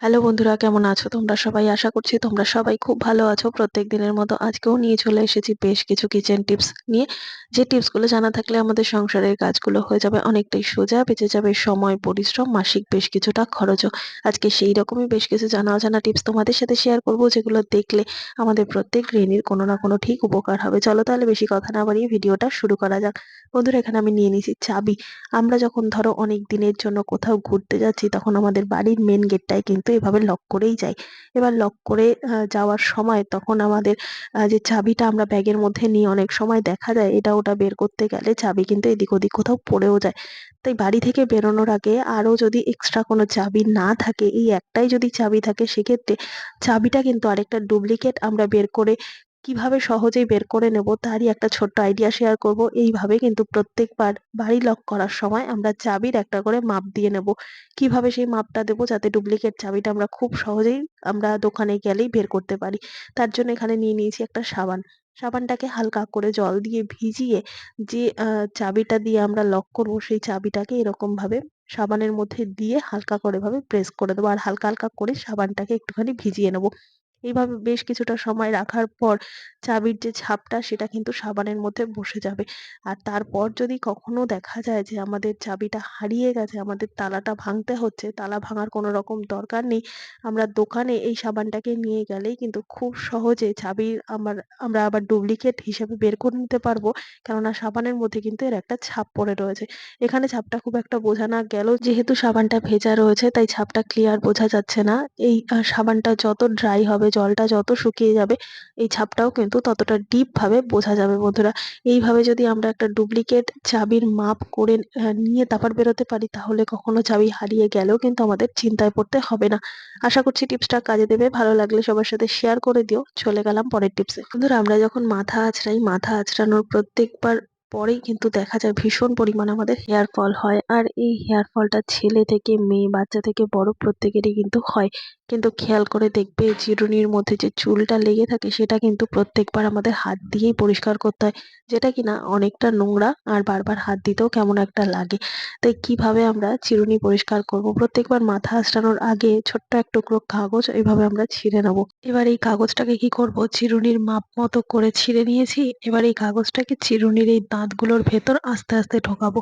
Hello বন্ধুরা, কেমন আছো? তোমরা সবাই আশা করছি তোমরা সবাই খুব ভালো আছো। প্রত্যেক দিনের মতো আজকেও নিয়ে চলে এসেছি বেশ কিছু কিচেন টিপস নিয়ে। যে টিপসগুলো জানা থাকলে আমাদের সংসারের কাজগুলো হয়ে যাবে অনেকটাই সোজা, বেঁচে যাবে সময়, পরিশ্রম, মাসিক বেশ কিছুটা খরচও। আজকে সেই রকমই বেশ কিছু জানা অজানা টিপস তোমাদের সাথে শেয়ার করব, যেগুলো দেখলে আমাদের প্রত্যেক গৃহিণীর কোনো না কোনো ঠিক উপকার হবে। চলো তাহলে বেশি কথা না বাড়িয়ে ভিডিওটা শুরু করা যাক। বন্ধুরা, এখানে আমি নিয়ে নিয়েছি চাবি। আমরা যখন ধরো অনেক দিনের জন্য কোথাও ঘুরতে যাচ্ছি, তখন আমাদের বাড়ির মেন গেটটায় কিন্তু এভাবে লক করেই যাই। এবার লক করে যাওয়ার সময় তখন আমাদের যে চাবিটা আমরা ব্যাগের মধ্যে নিয়ে অনেক সময় দেখা যায়, এটা ওটা বের করতে গেলে চাবি কিন্তু এদিক ওদিক কোথাও পড়েও যায়। তাই বাড়ি থেকে বেরোনোর আগে আরও যদি এক্সট্রা কোনো চাবি না থাকে, এই একটাই যদি চাবি থাকে, সেক্ষেত্রে চাবিটা কিন্তু আরেকটা ডুপ্লিকেট আমরা বের করে কীভাবে সহজেই বের করে নেব তারই একটা ছোট্ট আইডিয়া শেয়ার করব। এইভাবে কিন্তু প্রত্যেকবার বাড়ি লক করার সময় আমরা চাবির একটা করে মাপ দিয়ে নেব। কীভাবে সেই মাপটা দেবো যাতে ডুপ্লিকেট চাবিটা আমরা খুব সহজেই আমরা দোকানে গেলেই বের করতে পারি। তার জন্য এখানে নিয়ে নিয়েছি একটা সাবান। সাবানটাকে হালকা করে জল দিয়ে ভিজিয়ে যে চাবিটা দিয়ে আমরা লক করব সেই চাবিটাকে এরকম ভাবে সাবানের মধ্যে দিয়ে হালকা করে ভাবে প্রেস করে দেবো। আর হালকা হালকা করে সাবানটাকে একটুখানি ভিজিয়ে নেব। এইভাবে বেশ কিছুটা সময় রাখার পর চাবির যে ছাপটা, সেটা কিন্তু সাবানের মধ্যে বসে যাবে। আর তারপর যদি কখনো দেখা যায় যে আমাদের চাবিটা হারিয়ে গেছে, আমাদের তালাটা ভাঙতে হচ্ছে, তালা ভাঙার কোনো রকম দরকার নেই, আমরা দোকানে এই সাবানটাকে নিয়ে গেলেই কিন্তু খুব সহজে চাবির আমার, আমরা আবার ডুপ্লিকেট হিসেবে বের করে নিতে পারব। কেননা সাবানের মধ্যে কিন্তু এর একটা ছাপ পড়ে রয়েছে। এখানে ছাপটা খুব একটা বোঝা না গেলেও যেহেতু সাবানটা ভেজা রয়েছে, তাই ছাপটা ক্লিয়ার বোঝা যাচ্ছে না। এই সাবানটা যত ড্রাই হবে জলটা যত শুকিয়ে যাবে, এই ছাপটাও কিন্তু ততটা ডিপ ভাবে বোঝা যাবে বন্ধুরা। এইভাবে যদি আমরা একটা ডুপ্লিকেট চাবির মাপ করে নিয়ে তারপর বেরোতে পারি, তাহলে কখনো চাবি হারিয়ে গেলেও কিন্তু আমাদের চিন্তায় পড়তে হবে না। আশা করছি টিপসটা কাজে দেবে। ভালো লাগলে সবার সাথে শেয়ার করে দিও। চলে গেলাম পরের টিপসে। বন্ধুরা, আমরা যখন মাথা আঁচড়াই মাথা আঁচড়ানোর প্রত্যেকবার পরেই কিন্তু দেখা যায় ভীষণ পরিমাণে আমাদের হেয়ার ফল হয়। আর এই হেয়ার ফলটা ছেলে থেকে মেয়ে, বাচ্চা থেকে বড় প্রত্যেকেরই কিন্তু হয়। কিন্তু খেয়াল করে দেখবে চিরুনির মধ্যে যে চুলটা লেগে থাকে, সেটা কিন্তু প্রত্যেকবার আমাদের হাত দিয়েই পরিষ্কার করতে হয়। যেটা কিনা অনেকটা নোংরা আর বারবার হাত দিতেও কেমন একটা লাগে। তাই কীভাবে আমরা চিরুনি পরিষ্কার করব? প্রত্যেকবার মাথা আঁচড়ানোর আগে ছোট্ট এক টুকরো কাগজ এইভাবে আমরা ছিঁড়ে নেব। এবার এই কাগজটাকে কি করব? চিরুনির মাপ মতো করে ছিঁড়ে নিয়েছি। এবার এই কাগজটাকে চিরুনির এই দাঁতগুলোর ভেতর আস্তে আস্তে ঢোকাবো।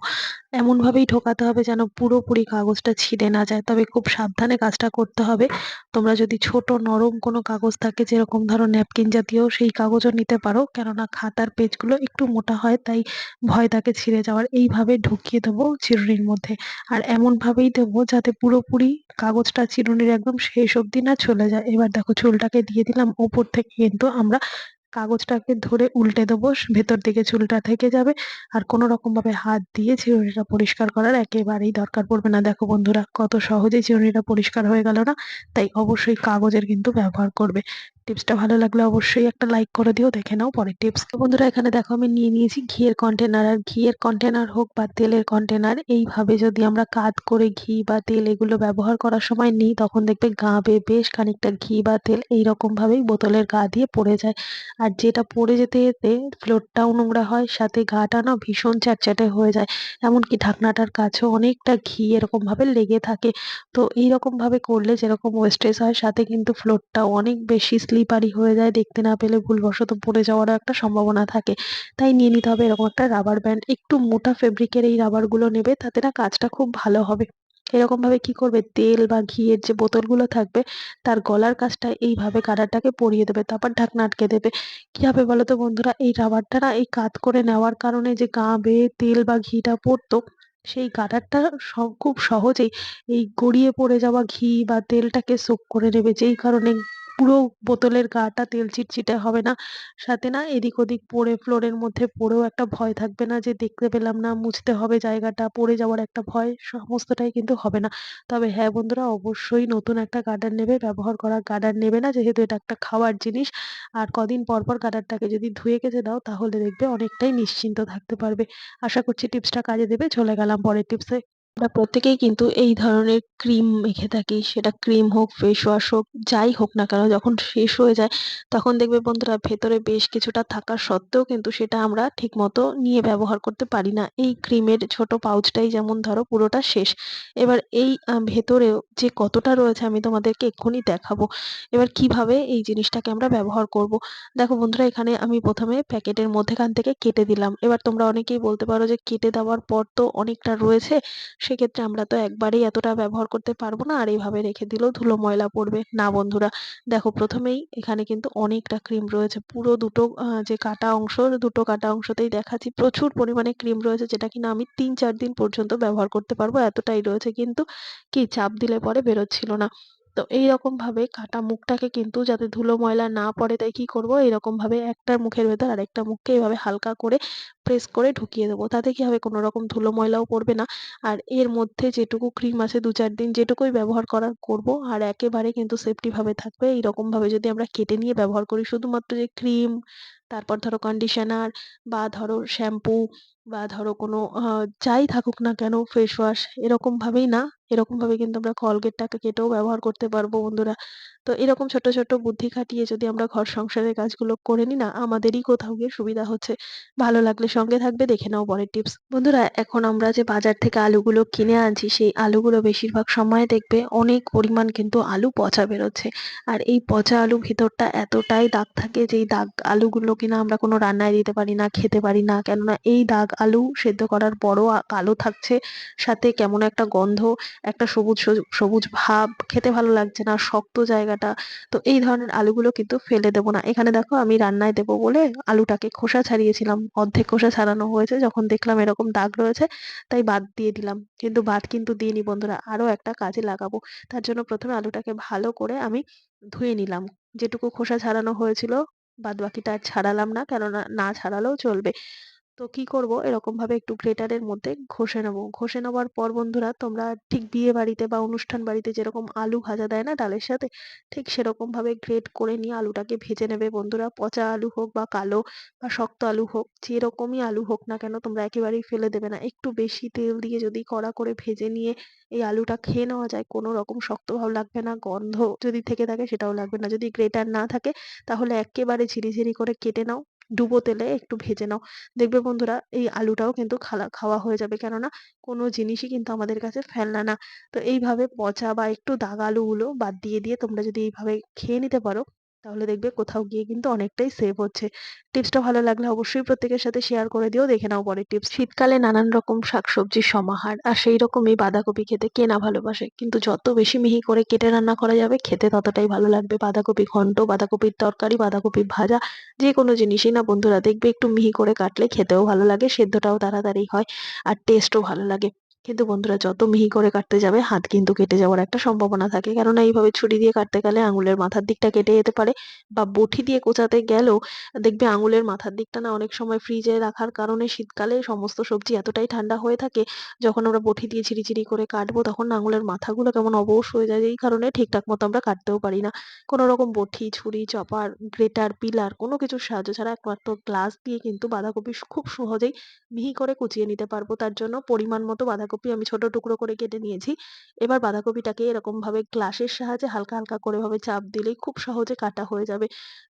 এমনভাবেই ঢোকাতে হবে যেন পুরোপুরি কাগজটা ছিঁড়ে না যায়। তবে খুব সাবধানে কাজটা করতে হবে। তোমরা যদি ছোট নরম কোনো কাগজ থাকে, যেরকম ধরো ন্যাপকিন জাতীয়, সেই কাগজও নিতে পারো। কেননা খাতার পেজগুলো একটু মোটা হয়, তাই ভয় থাকে ছিঁড়ে যাওয়ার। এইভাবে ঢুকিয়ে দেবো চিরুনির মধ্যে। আর এমনভাবেই দেবো যাতে পুরোপুরি কাগজটা চিরুনির একদম শেষ অবধি না চলে যায়। এবার দেখো চুলটাকে দিয়ে দিলাম। ওপর থেকে কিন্তু আমরা কাগজটাকে ধরে উল্টে দেবো, ভেতর দিকে চুলটা থেকে যাবে। আর কোনো রকম ভাবে হাত দিয়ে চিরুনিটা পরিষ্কার করার একেবারেই দরকার পড়বে না। দেখো বন্ধুরা, কত সহজেই চিরুনিটা পরিষ্কার হয়ে গেল না? তাই অবশ্যই কাগজের কিন্তু ব্যবহার করবে। টিপসটা ভালো লাগলে অবশ্যই একটা লাইক করে দিও। দেখে নাও পরের টিপস। তো বন্ধুরা, এখানে দেখো আমি নিয়ে নিয়েছি ঘিয়ের কন্টেনার আর ঘিয়ের কন্টেনার হোক বা তেলের কন্টেনার এইভাবে যদি আমরা কাত করে ঘি বা তেল এগুলো ব্যবহার করার সময় নিই, তখন দেখবে গা বেয়ে বেশ খানিকটা ঘি বা তেল এইরকম ভাবেই বোতলের গা দিয়ে পড়ে যায়। আর যেটা পড়ে যেতে যেতে ফ্লোরটাও নোংরা হয়, সাথে গাটা না ভীষণ চ্যাটচ্যাটে হয়ে যায়। এমনকি ঢাকনাটার কাছেও অনেকটা ঘি এরকম ভাবে লেগে থাকে। তো এইরকম ভাবে করলে যেরকম ওয়েস্টেজ হয়, সাথে কিন্তু ফ্লোরটাও অনেক বেশি স্লিপারি হয়ে যায়, দেখতে না পেলে ভুলবশত পড়ে যাওয়ারও একটা সম্ভাবনা থাকে। তাই নিয়ে নিতে হবে এরকম একটা রাবার ব্যান্ড একটু মোটা ফেব্রিকের এই রাবারগুলো নেবে, তাতে না কাজটা খুব ভালো হবে। এরকম ভাবে কি করবে? তেল বা ঘিয়ের যে বোতলগুলো থাকবে, তার গলার কাছটা এইভাবে গাডারটাকে পরিয়ে দেবে, তারপর ঢাকনা আটকে দেবে। কি হবে বলো তো বন্ধুরা? এই রাবারটা না এই কাত করে নেওয়ার কারণে যে গা বেয়ে তেল বা ঘিটা পড়তো, সেই গাডারটা খুব সহজেই এই গড়িয়ে পড়ে যাওয়া ঘি বা তেলটাকে সোক করে নেবে। যেই কারণে পুরো বোতলের গাটা তেল চিটচিটে হবে না। সাথে না এদিক ওদিক পড়ে ফ্লোরের মধ্যে পড়েও একটা ভয় থাকবে না যে দেখতে পেলাম না, মুছতে হবে জায়গাটা, পড়ে যাওয়ার একটা ভয় সমস্তটাই কিন্তু হবে না। তবে হ্যাঁ বন্ধুরা, অবশ্যই নতুন একটা গার্ডার নেবে, ব্যবহার করা গার্ডার নেবে না, যেহেতু এটা একটা খাওয়ার জিনিস। আর কদিন পর পর গার্ডারটাকে যদি ধুয়ে কেচে দাও, তাহলে দেখবে অনেকটাই নিশ্চিন্ত থাকতে পারবে। আশা করছি টিপসটা কাজে দেবে। চলে গেলাম পরের টিপসে আমরা প্রত্যেকেই কিন্তু এই ধরনের ক্রিম মেখে থাকি, সেটা ক্রিম হোক ফেস ওয়াশ হোক, যাই হোক না কেন, যখন শেষ হয়ে যায়, তখন দেখবে বন্ধুরা ভেতরে বেশ কিছুটা থাকা সত্ত্বেও কিন্তু সেটা আমরা ঠিকমতো নিয়ে ব্যবহার করতে পারি না। এই ক্রিমের ছোট পাউচটাই যেমন ধরো পুরোটা শেষ। এবার এই ভেতরেও যে কতটা রয়েছে আমি তোমাদেরকে এক্ষুনি দেখাবো। এবার কীভাবে এই জিনিসটাকে আমরা ব্যবহার করব? দেখো বন্ধুরা, এখানে আমি প্রথমে প্যাকেটের মধ্যেখান থেকে কেটে দিলাম। এবার তোমরা অনেকেই বলতে পারো যে কেটে দেওয়ার পর তো অনেকটা রয়েছে সেক্ষেত্রে আমরা তো একবারেই এতটা ব্যবহার করতে পারব না, আর এইভাবে রেখে দিলেও ধুলো ময়লা পড়বে। না বন্ধুরা, দেখো প্রথমেই এখানে কিন্তু অনেকটা ক্রিম রয়েছে। পুরো দুটো যে কাটা অংশ, দুটো কাটা অংশতেই দেখাচ্ছি, প্রচুর পরিমাণে ক্রিম রয়েছে যেটা কিনা আমি তিন চার দিন পর্যন্ত ব্যবহার করতে পারব, এতটাই রয়েছে। কিন্তু কি চাপ দিলে পরে বেরোচ্ছিল না। তো এইরকম ভাবে কাটা মুখটাকে কিন্তু যাতে ধুলো ময়লা না পড়ে, তাই কি করব? এরকম ভাবে একটা মুখের ভেতর আরেকটা মুখকে এভাবে হালকা করে প্রেস করে ঢুকিয়ে দেবো। তাতে কি হবে? কোনো রকম ধুলো ময়লাও পড়বে না। আর এর মধ্যে যেটুকু ক্রিম আছে দু চার দিন যেটুকুই ব্যবহার করার করব, আর একেবারে কিন্তু সেফটি ভাবে থাকবে। এইরকম ভাবে যদি আমরা কেটে নিয়ে ব্যবহার করি, শুধুমাত্র যে ক্রিম তারপর ধরো কন্ডিশনার বা ধরো শ্যাম্পু বা ধরো কোনো যাই থাকুক না কেন ফেস ওয়াশ এরকম ভাবেই না, এরকম ভাবে কিন্তু আমরা কলগেটটাকে কেটেও ব্যবহার করতে পারব বন্ধুরা। তো এরকম ছোট ছোট বুদ্ধি খাটিয়ে যদি আমরা ঘর সংসারের কাজগুলো করে নিই না, আমাদেরই কোথাও গিয়ে সুবিধা হচ্ছে। ভালো লাগলে সঙ্গে থাকবে, দেখে নাও পরের টিপস বন্ধুরা, এখন আমরা যে বাজার থেকে আলুগুলো কিনে আনছি, সেই আলুগুলো বেশিরভাগ সময় দেখবে অনেক পরিমাণ কিন্তু আলু পচা বেরোচ্ছে। আর এই পচা আলু ভিতরটা এতটাই দাগ থাকে যেই দাগ আলুগুলো কিনা আমরা কোনো রান্নায় দিতে পারি না, খেতে পারি না। কেননা এই দাগ আলু সেদ্ধ করার পরও কালো থাকছে। সাথে কেমন একটা গন্ধ, একটা সবুজ সবুজ ভাব, খেতে ভালো লাগছে না, শক্ত জায়গাটা। তো এই ধরনের আলুগুলো কিন্তু ফেলে দেবো না। এখানে দেখো আমি রান্নায় দেবো বলে আলুটাকে খোসা ছাড়িয়েছিলাম। অর্ধেক খোসা ছাড়ানো হয়েছে। যখন দেখলাম এরকম দাগ রয়েছে, তাই বাদ দিয়ে দিলাম। কিন্তু বাদ কিন্তু দিইনি বন্ধুরা আরও একটা কাজে লাগাবো। তার জন্য প্রথমে আলুটাকে ভালো করে আমি ধুয়ে নিলাম। যেটুকু খোসা ছাড়ানো হয়েছিল বাদ বাকিটা আর ছাড়ালাম না। কেননা না ছাড়ালেও চলবে। তো কি করব? এরকম ভাবে একটু গ্রেটারের মধ্যে ঘষে নেব। ঘষে নেওয়ার পর বন্ধুরা, তোমরা ঠিক বিয়ে বাড়িতে বা অনুষ্ঠান বাড়িতে যেরকম আলু ভাজা দেয় না ডালের সাথে, ঠিক সেরকম ভাবে গ্রেট করে নিয়ে আলুটাকে ভেজে নেবে বন্ধুরা। পচা আলু হোক বা কালো বা শক্ত আলু হোক, যেরকমই আলু হোক না কেন তোমরা একেবারেই ফেলে দেবে না। একটু বেশি তেল দিয়ে যদি কড়া করে ভেজে নিয়ে এই আলুটা খেয়ে নেওয়া যায়, কোনো রকম শক্ত ভাব লাগবে না, গন্ধ যদি থেকে থাকে সেটাও লাগবে না। যদি গ্রেটার না থাকে, তাহলে একেবারে ঝিরিঝিরি করে কেটে নাও। ডুবো তেলে একটু ভেজে নাও। দেখবে বন্ধুরা, এই আলুটাও কিন্তু খালা, খাওয়া হয়ে যাবে। কেননা, কোনো জিনিসই কিন্তু আমাদের কাছে ফেলনা না। তো এইভাবে পচা বা একটু দাগ আলুগুলো বাদ দিয়ে দিয়ে তোমরা যদি এইভাবে খেয়ে নিতে পারো তাহলে দেখবে কোথাও গিয়ে কিন্তু অনেকটাই সেভ হচ্ছে। টিপসটা ভালো লাগলে অবশ্যই প্রত্যেকের সাথে শেয়ার করে দিও, দেখে নাও পরের টিপস শীতকালে নানান রকম শাকসবজির সমাহার আর সেই রকমই বাঁধাকপি খেতে কে না ভালোবাসে? কিন্তু যত বেশি মিহি করে কেটে রান্না করা যাবে, খেতে ততটাই ভালো লাগবে। বাঁধাকপি ঘন্ট, বাঁধাকপির তরকারি বাঁধাকপি ভাজা, যে কোনো জিনিসই না বন্ধুরা, দেখবে একটু মিহি করে কাটলে খেতেও ভালো লাগে, সেদ্ধটাও তাড়াতাড়ি হয় আর টেস্টও ভালো লাগে। কিন্তু বন্ধুরা, যত মিহি করে কাটতে যাবে, হাত কিন্তু কেটে যাওয়ার একটা সম্ভাবনা থাকে। কেননা, এইভাবে ছুরি দিয়ে কাটতে গেলে আঙুলের মাথার দিকটা কেটে যেতে পারে বা বটি দিয়ে কোচাতে গেলেও দেখবে আঙুলের মাথার দিকটা না অনেক সময় ফ্রিজে রাখার কারণে শীতকালে সমস্ত সবজি এতটাই ঠান্ডা হয়ে থাকে, যখন আমরা বটি দিয়ে ঝিরিঝিরি করে কাটবো, তখন আঙুলের মাথাগুলো কেমন অবশ হয়ে যায়। এই কারণে ঠিকঠাক মতো আমরা কাটতেও পারি না। কোনো রকম বটি, ছুরি, চপার, গ্রেটার, পিলার কোনো কিছুর সাহায্য ছাড়া একমাত্র গ্লাস দিয়ে কিন্তু বাঁধাকপি খুব সহজেই মিহি করে কুচিয়ে নিতে পারব। তার জন্য পরিমাণ মতো বাঁধাকপি আমি ছোট টুকরো করে কেটে নিয়েছি। এবার বাঁধাকপিটাকে এরকম ভাবে গ্লাসের সাহায্যে হালকা হালকা করে ভাবে চাপ দিলেই খুব সহজে কাটা হয়ে যাবে।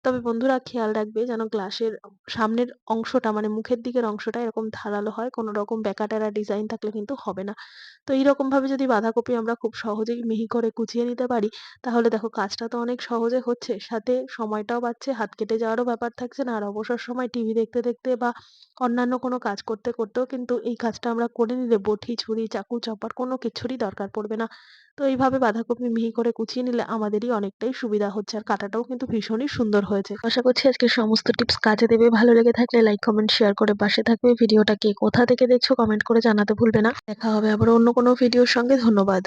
তবে বন্ধুরা খেয়াল রাখবে যেন গ্লাসের সামনের অংশটা মানে মুখের দিকের অংশটা এরকম ধারালো হয়, কোনো রকম বেকাটেরা ডিজাইন থাকলে কিন্তু হবে না। তো এইরকম ভাবে যদি বাঁধাকপি আমরা খুব সহজেই মিহি করে কুচিয়ে নিতে পারি, তাহলে দেখো কাজটা তো অনেক সহজে হচ্ছে। সাথে সময়টাও বাঁচছে, হাত কেটে যাওয়ারও ব্যাপার থাকছে না। আর অবসর সময় টিভি দেখতে দেখতে বা অন্যান্য কোনো কাজ করতে, করতেও কিন্তু এই কাজটা আমরা করে নিলে বটি ছুরি চাকু চপার কোনো কিছুরই দরকার পড়বে না। তো এইভাবে বাঁধাকপি মিহি করে কুচিয়ে নিলে আমাদেরই অনেকটাই সুবিধা হচ্ছে আর কাটাটাও কিন্তু ভীষণই সুন্দর হয়েছে। আশা করছি আজকে সমস্ত টিপস কাজে দেবে। ভালো লেগে থাকলে লাইক কমেন্ট শেয়ার করে পাশে থাকবে। ভিডিওটা কে কোথা থেকে দেখছ কমেন্ট করে জানাতে ভুলবে না। দেখা হবে আবার অন্য কোনো ভিডিওর সঙ্গে। ধন্যবাদ।